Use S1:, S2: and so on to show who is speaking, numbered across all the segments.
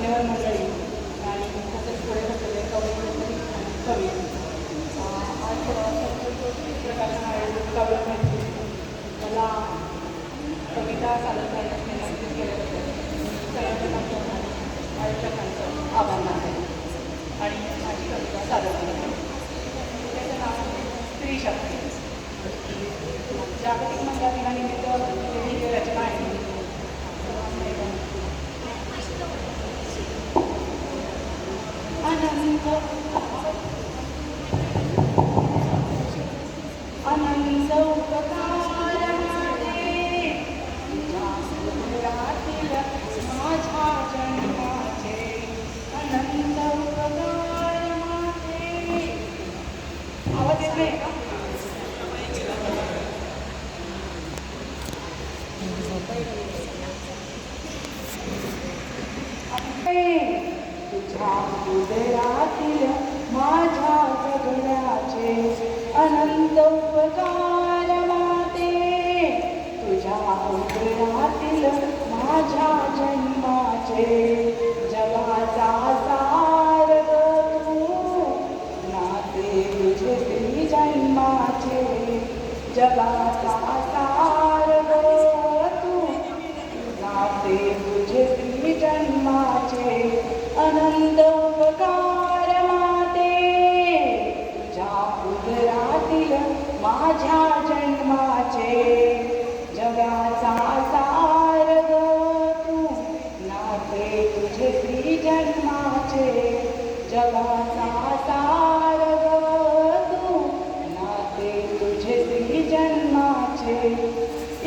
S1: Level मंडळी आणि तसेच पुढे बसलेले कवयित्री कवी. अं, आज मला कविता सादर करण्यास विनंती केल्याबद्दल सगळ्यांचं आयोजकांचं आणि माझी कविता सादर करते. त्याचं नाव स्त्री शक्ती. जागतिक महिला दिनानिमित्त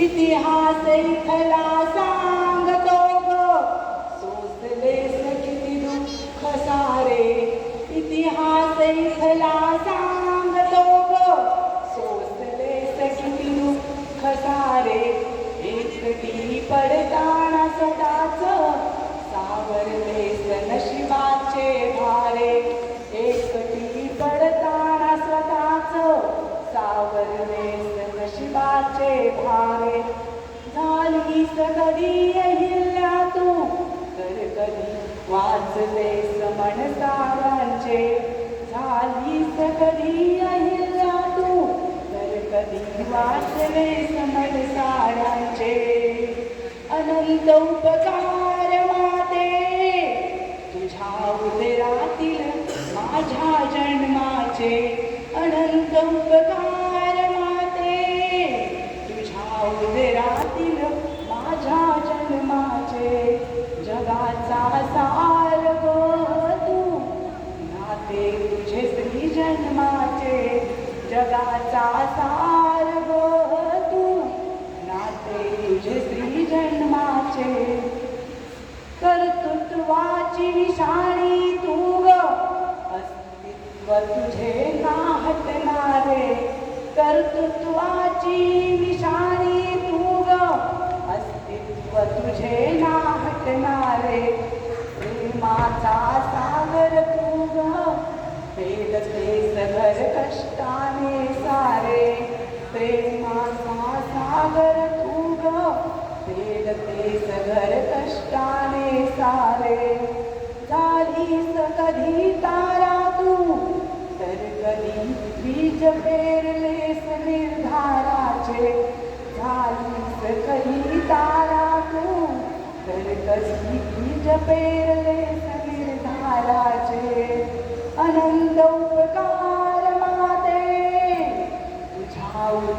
S1: इतिहास इथला सांगतो ग सोसलेस किती दुःख सारे इतिहास इथला सांगतो ग सोसलेस किती दुःख सारे एकटी पडताना स्वतःच सावरलेस नशिबाचे भारे. सावरलेस नशिबाचे भारे. झाली कधी अहिल्या तू. तर कधी वाचले समण सारांचे झाली कधी अहिल्या तू. तर कधी वाचले समण सारांचे अनंत उपकार माते तुझ्या उदरातील माझ्या जन्माचे अनंत उपकार माते तुझ्या उदरातील माझ्या जन्माचे जगाचा सार तू. नाते तुझे स्त्री जन्माचे जगाचा सार तू. नाते तुझे स्त्री जन्माचे कर्तृत्वाची विषाणी तू ग. अस्तित्व तुझे ना कर्तृत्वाची विषाणी सगर कष्टाने सारे प्रेमाचा सागर तू ग पेलते सगर कष्टाने सारे। झालीस कधी तारा तू तर कधी बीज पेरलेस निर्धाराचे झालीस कधी तारा तू तर कधी बीज पेरलेस निर्धाराचे अनंत उपकार माते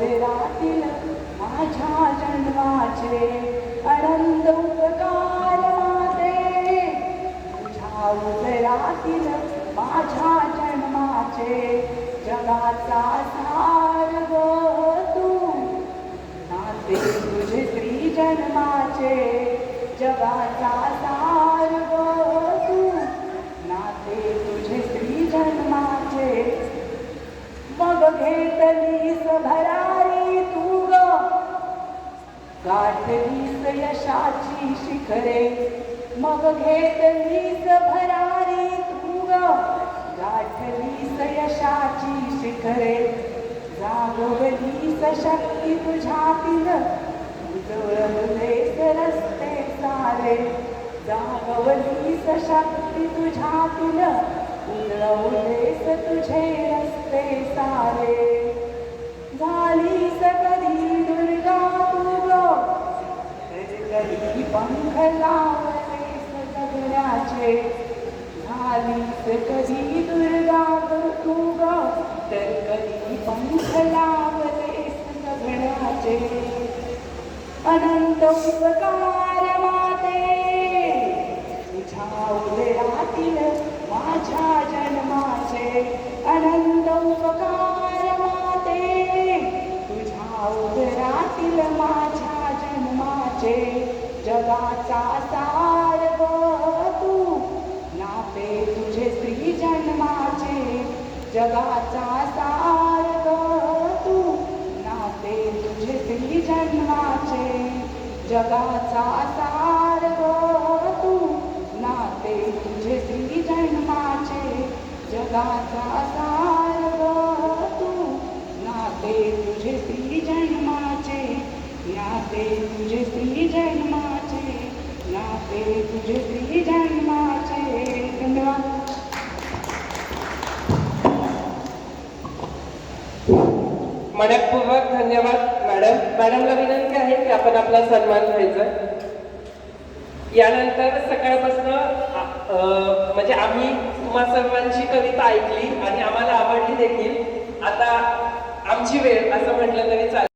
S1: तुझ्या माझ्या जन्माचे अनंत उपकार माते. तुझ्या उदरातील माझ्या जन्माचे जगाचा सार ग तू. नाते तुझे त्रिजन्माचे जन्माचे जगाचा सार ग तू नाते तुझे स्त्री जन्माचे मग घेतलीस भरारी तू ग गाठलीस यशाची शिखरे मग घेतलीस भरारी तू गाठली गाठलीस यशाची शिखरे जागवलीस शक्ती तुझ्यातील. उजळलेस रस्ते सारे. जागवलीस शक्ती तुझ्यातील. उजळवलेस तुझे रस्ते सारे. झालीस कधी दुर्गा तू ग कधी पंख लावलेस जगण्याचे झालीस कधी दुर्गा ग तू ग तर कधी पंख लावलेस जगण्याचे अनंत उपकार माते. तुझ्या उदरातील माझ्या जन्माचे. अनंत उपकार माते. तुझ्या उदरातील माझ्या जन्माचे. जगाचा सा जगाचा सार तू. नाते तुझे स्त्री जन्माचे. जगाचा सार तू. नाते तुझे स्त्री जन्माचे. जगाचा सार तू. नाते तुझे स्त्री जन्माचे. नाते तुझे स्त्री जन्माचे. नाते तुझे स्त्री जन्माचे धन्यवाद
S2: मनपूर्वक धन्यवाद मॅडम. मॅडमला विनंती आहे की आपण आपला सन्मान घ्यायचा. यानंतर सकाळपासून म्हणजे आम्ही तुम्हा सर्वांची कविता ऐकली आणि आम्हाला आवडली देखील. आता आमची वेळ असं म्हटलं तरी चालेल.